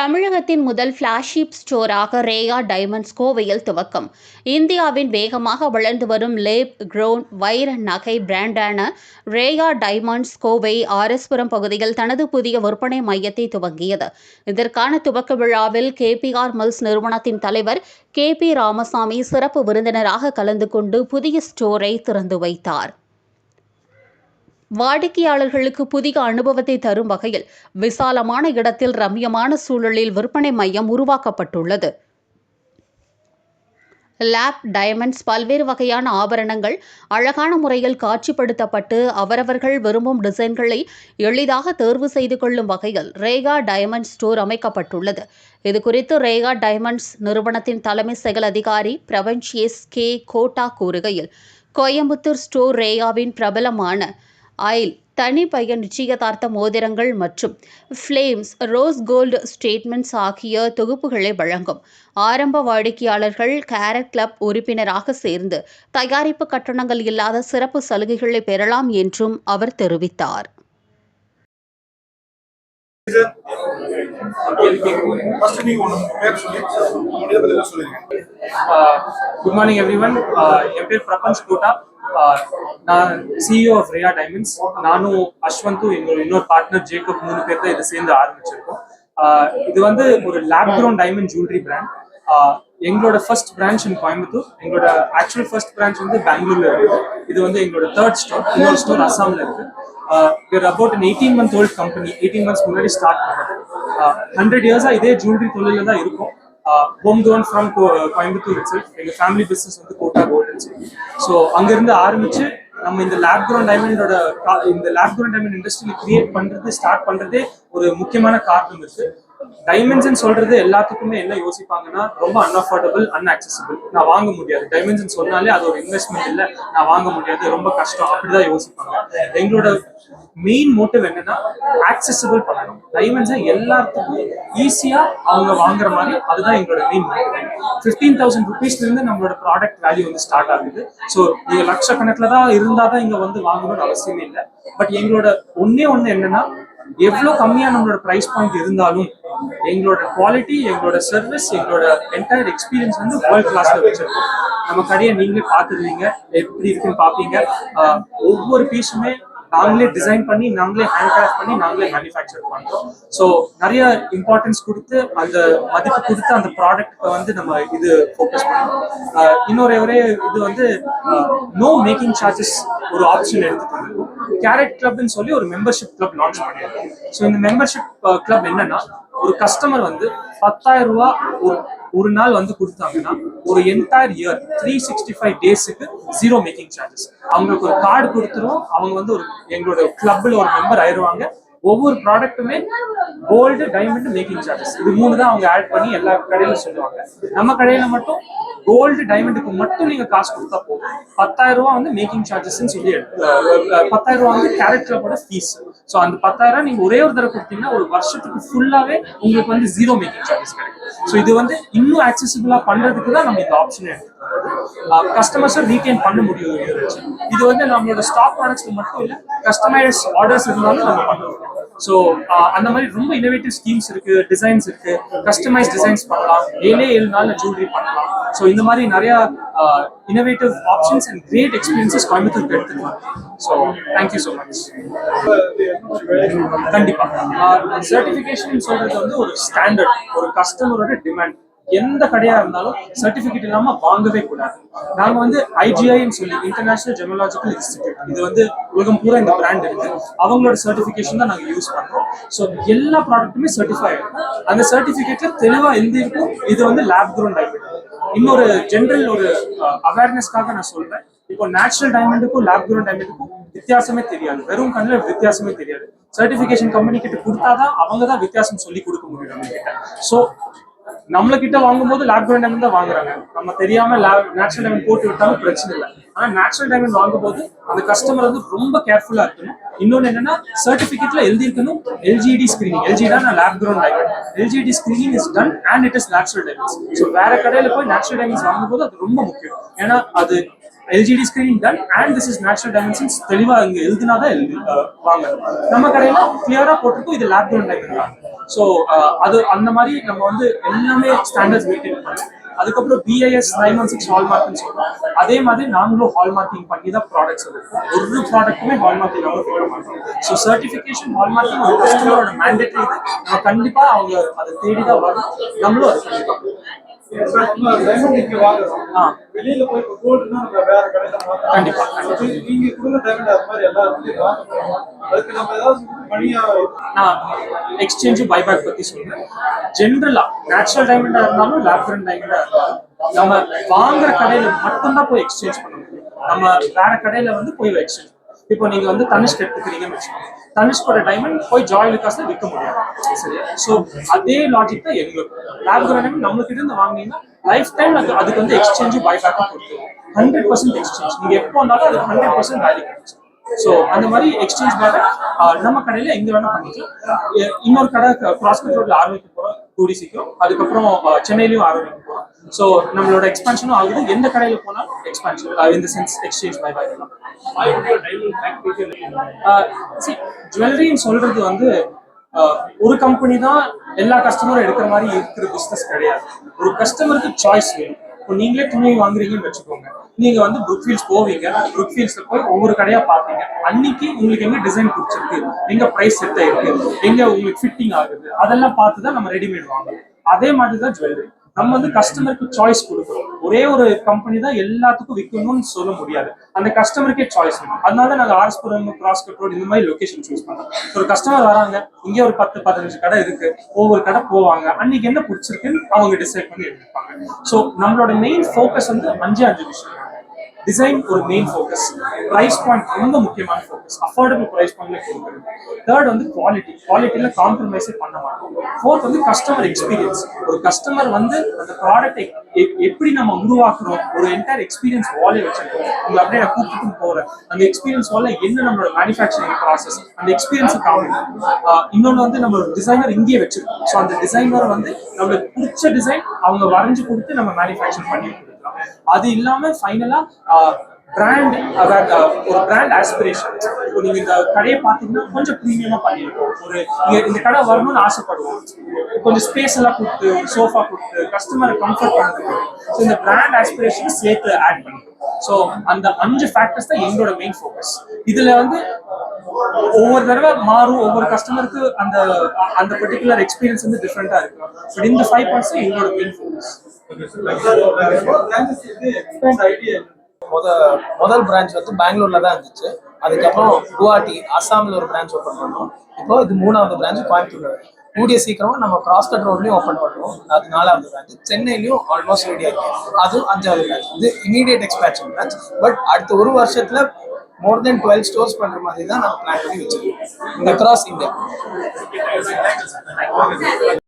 தமிழகத்தின் முதல் ஃபிளாஷிப் ஸ்டோராக ரேயா டைமண்ட்ஸ் கோவையில் துவக்கம். இந்தியாவின் வேகமாக வளர்ந்து வரும் லேப் க்ரோன் வைர நகை பிராண்டான ரேயா டைமண்ட்ஸ் கோவை ஆரஸ்புரம் பகுதியில் தனது புதிய விற்பனை மையத்தை துவங்கியது. இதற்கான துவக்க விழாவில் கேபிஆர் மில்ஸ் நிறுவனத்தின் தலைவர் கே பி ராமசாமி சிறப்பு விருந்தினராக கலந்து கொண்டு புதிய ஸ்டோரை திறந்து வைத்தார். வாடிக்கையாளர்களுக்கு புதிய அனுபவத்தை தரும் வகையில் விசாலமான இடத்தில் ரம்யமான சூழலில் விற்பனை மையம் உருவாக்கப்பட்டுள்ளது. லேப் டைமண்ட்ஸ் பல்வேறு வகையான ஆபரணங்கள் அழகான முறையில் காட்சிப்படுத்தப்பட்டு அவரவர்கள் விரும்பும் டிசைன்களை எளிதாக தேர்வு செய்து கொள்ளும் வகையில் ரேகா டைமண்ட் ஸ்டோர் அமைக்கப்பட்டுள்ளது. இதுகுறித்து ரேகா டைமண்ட்ஸ் நிறுவனத்தின் தலைமை செயல் அதிகாரி பிரபஞ்ச் எஸ் கே கோட்டா கூறுகையில் கோயம்புத்தூர் ஸ்டோர் ரேகாவின் பிரபலமான ஆயில் தனி பையன் நிச்சயதார்த்த மோதிரங்கள் மற்றும் ஃப்ளேம்ஸ் ரோஸ் கோல்டு ஸ்டேட்மெண்ட்ஸ் ஆகிய தொகுப்புகளை வழங்கும். ஆரம்ப வாடிக்கையாளர்கள் கேரட் கிளப் உறுப்பினராக சேர்ந்து தயாரிப்பு கட்டணங்கள் இல்லாத சிறப்பு சலுகைகளை பெறலாம் என்றும் அவர் தெரிவித்தார். குட் மார்னிங் எவ்ரி ஒன் என் பேர் பிரபஞ்ச் கோட்டா. நான் சிஇஓ ஆஃப் ரியா டைமண்ட்ஸ் நானும் அஸ்வந்தும் எங்களோட இன்னொரு பார்ட்னர் ஜேக்கப் மூணு பேர் தான் இதை சேர்ந்து ஆரம்பிச்சிருக்கோம். இது வந்து ஒரு lab grown diamond jewellery brand எங்களோட ஃபர்ஸ்ட் பிரான்ச் இன் கோயம்புத்தூர். எங்களோட ஆக்சுவல் ஃபர்ஸ்ட் பிரான்ச் வந்து பெங்களூர்ல இருக்கு. இது வந்து எங்களோட தேர்ட் ஸ்டோர் இன்னொரு ஸ்டோர் அசாம்ல இருக்கு. Where about an eighteen month old company eighteen months முன்னாடி ஸ்டார்ட் பண்ணது. ஹண்ட்ரட் இயர்ஸா இதே ஜுவல்லரி தொழில தான் இருக்கும். Home grown from Coimbatore it's எங்க ஃபேமிலி பிசினஸ் வந்து கோட்டா கோல்டன் ஸோ அங்கேருந்து ஆரம்பிச்சு நம்ம இந்த லேப் க்ரோன் டைமண்டோட இந்த லேப் க்ரோன் டைமண்ட் இண்டஸ்ட்ரியில் கிரியேட் பண்றது ஸ்டார்ட் பண்ணுறதே ஒரு முக்கியமான காரணம் இருக்குது டைமென்ஷன் சொல்றது எல்லாத்துக்குமே என்ன யோசிப்பாங்கன்னா ரொம்ப அன்அஃபோர்டபுள் அன்அக்சசிபிள் நான் வாங்க முடியாது. டைமென்ஷன் சொன்னாலே அது ஒரு இன்வெஸ்ட்மெண்ட் இல்லை. நான் வாங்க முடியாது. ரொம்ப கஷ்டம். அப்படிதான் யோசிப்பாங்க. எங்களோட மெயின் மோட்டிவ் என்னன்னா ஆக்சசிபிள் பண்ணணும். டைமென்ஷன் எல்லாத்துக்கும் ஈஸியா அவங்க வாங்குற மாதிரி அதுதான் எங்களோட மெயின் மோட்டிவ் ஃபிஃப்டீன் தௌசண்ட் ருபீஸ்ல இருந்து நம்மளோட ப்ராடக்ட் வேல்யூ வந்து ஸ்டார்ட் ஆகுது. ஸோ நீங்க லட்சக்கணக்கில் தான் இருந்தால் தான் இங்க வந்து வாங்கணும்னு அவசியமே இல்லை. பட் எங்களோட ஒன்னே ஒன்று என்னன்னா எவ்வளோ கம்மியாக நம்மளோட ப்ரைஸ் பாயிண்ட் இருந்தாலும் எங்களோட குவாலிட்டி எங்களோட சர்வீஸ் எங்களோட என்டையர் எக்ஸ்பீரியன்ஸ் வந்து வேர்ல்ட் கிளாஸில் வச்சிருக்கோம். நம்ம கடையை நீங்களே பார்த்துருவீங்க எப்படி இருக்குன்னு பார்ப்பீங்க. ஒவ்வொரு பீஸுமே நாங்களே டிசைன் பண்ணி நாங்களே ஹேண்ட் கிராஃப்ட் பண்ணி நாங்களே மேனுஃபேக்சர் பண்றோம். ஸோ நிறைய இம்பார்ட்டன்ஸ் கொடுத்து அந்த மதிப்பு கொடுத்து அந்த ப்ராடக்ட்டை வந்து நம்ம இது ஃபோக்கஸ் பண்ணுறோம் இன்னொரு ஒரே இது வந்து நோ மேக்கிங் சார்ஜஸ் ஒரு ஆப்ஷன் எடுத்துட்டு கேரட் கிளப்னு சொல்லி ஒரு மெம்பர்ஷிப் கிளப் லான்ச் பண்ணியிருக்கோம். ஸோ இந்த மெம்பர்ஷிப் கிளப் uh, என்னன்னா ஒரு கஸ்டமர் வந்து பத்தாயிரம் ரூபா ஒரு ஒரு நாள் வந்து கொடுத்தாங்கன்னா ஒரு entire year three sixty five டேஸுக்கு ஜீரோ மேக்கிங் சார்ஜஸ் அவங்களுக்கு ஒரு கார்டு கொடுத்துருவோம். அவங்க வந்து ஒரு எங்களோட கிளப்ல ஒரு மெம்பர் ஆயிடுவாங்க. ஒவ்வொரு ப்ராடக்ட்டுமே கோல்டு டைமண்ட் மேக்கிங் சார்ஜஸ் இது மூணு தான் அவங்க ஆட் பண்ணி எல்லா கடையில சொல்லுவாங்க. நம்ம கடையில மட்டும் கோல்டு டைமண்டுக்கு மட்டும் நீங்க காசு கொடுத்தா போதும். பத்தாயிரம் ரூபா வந்து மேக்கிங் சார்ஜஸ்ன்னு சொல்லி பத்தாயிரம் ரூபா வந்து கேரக்டரோட ஃபீஸ் ஸோ அந்த பத்தாயிரம் நீங்க ஒரே ஒரு தடவை கொடுத்தீங்கன்னா ஒரு வருஷத்துக்கு ஃபுல்லாவே உங்களுக்கு வந்து ஜீரோ மேக்கிங் சார்ஜஸ் கிடைக்கும். ஸோ இது வந்து இன்னும் ஆக்சசிபிளா பண்றதுக்கு தான் நம்ம இந்த ஆப்ஷன் எடுத்து கஸ்டமர்ஸும் ரீட்டைன் பண்ண முடியும். இது வந்து நம்மளோட ஸ்டாக் ப்ராடக்ட்ஸ்க்கு மட்டும் இல்லை கஸ்டமைஸ் ஆர்டர்ஸ் இருந்தாலும் நம்ம பண்ணுவோம். ஸோ அந்த மாதிரி ரொம்ப இனோவேட்டிவ் ஸ்கீம்ஸ் இருக்கு டிசைன்ஸ் இருக்கு. கஸ்டமைஸ் டிசைன்ஸ் பண்ணலாம். ஏழே ஏழு நாள்ல ஜுவல்லரி பண்ணலாம். ஸோ இந்த மாதிரி நிறைய innovative options and great experiences கோயம்புத்தூருக்கு எடுத்துக்கலாம் so thank you so much கண்டிப்பா. சர்டிஃபிகேஷன் சொல்றது வந்து ஒரு ஸ்டாண்டர்ட் ஒரு கஸ்டமரோட டிமாண்ட் எந்த கடையா இருந்தாலும் சர்டிபிகேட் இல்லாம வாங்கவே கூடாது. நாங்க வந்து ஐஜிஐன்னு சொல்லி இன்டர்நேஷனல் ஜெமலாஜிக்கல் இன்ஸ்டிடியூட் இது வந்து உலகம் பூரா இந்த பிராண்ட் இருக்கு. அவங்களோட சர்டிபிகேஷன் தான் நாங்க யூஸ் பண்றோம். ஸோ எல்லா ப்ராடக்ட்டுமே சர்டிஃபை இருக்கும் அந்த சர்டிபிகேட்ல தெளிவா எழுதியிருக்கும். இது வந்து லேப் க்ரோன் டைமண்ட் இன்னொரு ஜென்ரல் ஒரு அவேர்னஸ்க்காக நான் சொல்றேன். இப்போ நேச்சுரல் டைமண்டுக்கும் லேப் க்ரோன் டைமண்டுக்கும் வித்தியாசமே தெரியாது. வெறும் கண்ணில் வித்தியாசமே தெரியாது. சர்டிபிகேஷன் கம்பெனி கிட்ட கொடுத்தாதான் அவங்க தான் வித்தியாசம் சொல்லி கொடுக்க முடியும் நம்ம கிட்ட ஸோ நம்மள கிட்ட வாங்கும்போது லேப் கிரவுண்ட் டைமண்ட் தான் வாங்குறாங்க. நம்ம தெரியாம லேப் நேச்சுரல் டைமண்ட் போட்டு விட்டாலும் பிரச்சனை இல்லை. ஆனா நேச்சுரல் டைமண்ட் வாங்கும்போது அந்த கஸ்டமர் வந்து ரொம்ப கேர்ஃபுல்லா இருக்கணும். இன்னொன்னு என்னன்னா சர்டிபிகேட்ல எழுதியிருக்கணும் எல்ஜிடி ஸ்கிரீனிங் எல்ஜி தான் lab ground diamond LGD screening is done and it is natural diamonds so வேற கடையில போய் நேச்சுரல் டைமண்ட்ஸ் வாங்கும்போது அது ரொம்ப முக்கியம். ஏன்னா அது LGD screen done and this is natural dimensions தெளிவா இங்க எழுதினாதான் எழுதி வாங்க நம்ம கடையில கிளியராக போட்டிருக்கோம் இது லேப் கிரவுண்ட் டைமண்ட் தான். ஸோ அது அந்த மாதிரி நம்ம வந்து எல்லாமே ஸ்டாண்டர்ட்ஸ் மெயின்டைன் பண்ணோம். அதுக்கப்புறம் பிஐஎஸ் நைன் ஒன் சிக்ஸ் ஹால்மார்க்னு சொல்றோம். அதே மாதிரி நாங்களும் ஹால்மார்க்கிங் பண்ணி தான் ப்ராடக்ட்ஸ் ஒரு ப்ராடக்ட்டுமே ஹால்மார்க்கிங் நம்ம போட மாட்டோம். ஸோ சர்டிஃபிகேஷன் ஹால்மார்க்கிங் ஒரு கஸ்டமரோட மேண்டேட்டரி நம்ம கண்டிப்பா அவங்க அதை தேடி தான் வரும் நம்மளும் அது கண்டிப்பா டைமண்ட் இங்க வாங்குறோம் ஆ. வெளியில போய் கோல்டுனா நம்ம வேற கடையில கண்டிப்பா, நீங்க கொடுக்குற டைமண்ட் அது மாதிரி எல்லா இடத்துலயும் வாங்க முடியும் அதுக்கு நம்ம ஏதாவது மணியா எக்ஸ்சேஞ்சு பைபேக் பத்தி சொல்றேன். ஜென்ரலா நேச்சுரல் டைமண்டா இருந்தாலும் லேப்ரன் டைமண்டா இருந்தாலும் நம்ம வாங்குற கடையில மட்டும்தான் போய் எக்ஸ்சேஞ்ச் பண்ண முடியும். நம்ம வேற கடையில வந்து போய் எக்ஸ்சேஞ்ச் இப்போ நீங்க வந்து தனிஷ்க் எடுத்துக்கிறீங்கன்னு வச்சுக்கோங்க. தனிஷ்கோட டைமண்ட் போய் ஜாய் லுக்காஸ்ல விற்க முடியாது. சரியா? ஸோ அதே லாஜிக் தான் எங்களுக்கு. லேப்ரன் டைமண்ட் நம்மளுக்கு இருந்து வாங்கினீங்கன்னா லைஃப் டைம் அது அதுக்கு வந்து எக்ஸ்சேஞ்சு பைபேக்கும் கொடுத்துருவோம். ஹண்ட்ரட் பர்சன்ட் எக்ஸ்சேஞ்ச் நீங்க எப்போ வந்தாலும் அது ஹண்ட்ரட் பர்சன்ட் வேல்யூ கிடைச்சிடும் ஸோ அந்த மாதிரி எக்ஸ்சேஞ்ச் மாதிரி நம்ம கடையில எங்க வேணா பண்ணிக்கலாம். இன்னொரு கடை கிராஸ்கட் ரோட்ல ஆரம்பிக்க போறோம் கூடி சீக்கிரம் அதுக்கப்புறம் சென்னையிலும் ஆரம்பிக்க போறோம். ஸோ நம்மளோட எக்ஸ்பான்ஷனும் ஆகுது. எந்த கடையில போனாலும் எக்ஸ்பான்ஷன் இந்த சென்ஸ் எக்ஸ்சேஞ்ச் பை பை ஜுவல்லரின்னு சொல்றது வந்து ஒரு கம்பெனி தான் எல்லா கஸ்டமரும் எடுக்கிற மாதிரி இருக்கிற பிஸ்னஸ் கிடையாது. ஒரு கஸ்டமருக்கு சாய்ஸ் வேணும். இப்போ நீங்களே துணி வாங்குறீங்கன்னு வச்சுக்கோங்க. நீங்க வந்து புக்ஃபீல்ஸ் போவீங்க. புக்ஃபீல்ஸ்ல போய் ஒவ்வொரு கடையா பாப்பீங்க அன்னைக்கு உங்களுக்கு எங்க டிசைன் பிடிச்சிருக்கு? எங்க பிரைஸ் செட் ஆயிருக்கு? எங்க உங்களுக்கு ஃபிட்டிங் ஆகுது? அதெல்லாம் பார்த்து தான் நம்ம ரெடிமேட் வாங்கணும். அதே மாதிரி தான் ஜுவல்லரி நம்ம வந்து கஸ்டமருக்கு சாய்ஸ் கொடுக்குறோம். ஒரே ஒரு கம்பெனி தான் எல்லாத்துக்கும் விற்கணும்னு சொல்ல முடியாது. அந்த கஸ்டமருக்கே சாய்ஸ் வேணும். அதனால நாங்கள் ஆர்ஸ்புரம் கிராஸ் ரோடு இந்த மாதிரி லொக்கேஷன் சூஸ் பண்ணோம் ஒரு கஸ்டமர் வராங்க இங்கே ஒரு பத்து பதினஞ்சு கடை இருக்கு. ஒவ்வொரு கடை போவாங்க. அன்னைக்கு என்ன பிடிச்சிருக்குன்னு அவங்க டிசைட் பண்ணி எடுத்துப்பாங்க. ஸோ நம்மளோட மெயின் ஃபோக்கஸ் வந்து அஞ்சு அஞ்சு விஷயம் டிசைன் ஒரு மெயின் ஃபோக்கஸ் ப்ரைஸ் பாயிண்ட் ரொம்ப முக்கியமான ஃபோக்கஸ் அஃபோர்டபுள் ப்ரைஸ் பாயிண்ட்ல கொடுக்குறது. தேர்ட் வந்து குவாலிட்டி குவாலிட்டியில காம்ப்ரமைஸே பண்ண மாட்டோம். ஃபோர்த் வந்து கஸ்டமர் எக்ஸ்பீரியன்ஸ் ஒரு கஸ்டமர் வந்து அந்த ப்ராடக்ட் எப்படி நம்ம உருவாக்குறோம்? ஒரு என்டையர் எக்ஸ்பீரியன்ஸ் வாலே வச்சிருக்கோம். உங்க அப்படியே நான் கூப்பிட்டு போறேன் அந்த எக்ஸ்பீரியன்ஸ் வால என்ன நம்மளோட மேனுஃபேக்சரிங் ப்ராசஸ் அந்த எக்ஸ்பீரியன்ஸ் காமிக்கும் இன்னொன்று இன்னொன்னு வந்து நம்ம டிசைனர் இங்கேயே வச்சிருக்கோம். ஸோ அந்த டிசைனர் வந்து நம்மளுக்கு பிடிச்ச டிசைன் அவங்க வரைஞ்சு கொடுத்து நம்ம மேனுஃபேக்சர் பண்ணி அது இல்லாம ஃபைனலா பிராண்ட் ஒரு பிராண்ட் ஆஸ்பிரேஷன் இப்போ நீங்க இந்த கடையை பார்த்தீங்கன்னா கொஞ்சம் ப்ரீமியமா பண்ணிருக்கோம் ஒரு நீங்க இந்த கடை வரணும்னு ஆசைப்படுவோம். கொஞ்சம் ஸ்பேஸ் எல்லாம் கொடுத்து ஒரு சோஃபா கொடுத்து கஸ்டமரை கம்ஃபர்ட் பண்ணுறதுக்கு ஸோ இந்த பிராண்ட் ஆஸ்பிரேஷன் சேர்த்து ஆட் பண்ணிருக்கோம். ஸோ அந்த அஞ்சு ஃபேக்டர்ஸ் தான் எங்களோட மெயின் ஃபோக்கஸ் இதுல வந்து ஒவ்வொரு தடவை மாறும். ஒவ்வொரு கஸ்டமருக்கு அந்த அந்த பர்டிகுலர் எக்ஸ்பீரியன்ஸ் வந்து டிஃப்ரெண்டா இருக்கும். பட் இந்த ஃபைவ் பர்சன்ட் எங்களோட மெயின் ஃபோக்கஸ் முத முதல் பிரான்ச் வந்து பெங்களூர்ல தான் இருந்துச்சு. அதுக்கப்புறம் குவாஹாட்டி அஸ்ஸாமில் ஒரு பிரான்ச் ஓப்பன் பண்ணோம். இப்போ இது மூணாவது பிரான்ச் கோயம்புத்தூர்ல. கூடிய சீக்கிரமா நம்ம கிராஸ் கட் ரோட்லயும் ஓப்பன் பண்ணுவோம். அது நாலாவது பிரான்ச் சென்னையிலயும் ஆல்மோஸ்ட் ரெடி ஆகும் அதுவும் அஞ்சாவது பிரான்ச் இது இமீடியட் எக்ஸ்பேன்ஷன் பிரான்ச் பட் அடுத்த ஒரு வருஷத்துல மோர் தென் டுவெல் ஸ்டோர்ஸ் பண்ற மாதிரி தான் நாங்கள் பிளான் பண்ணி வச்சிருக்கோம். இந்த கிராஸ் இந்தியா